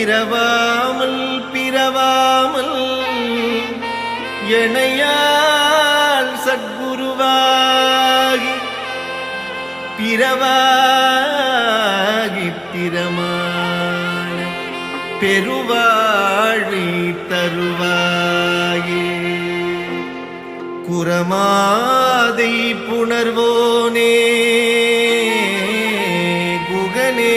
இரவாமல் பிறவாமல் எனையால் சத்குருவாகி பிறவாகி பிரமான பெருவாழி தருவாயே. குரமாதை புணர்வோனே குகனே.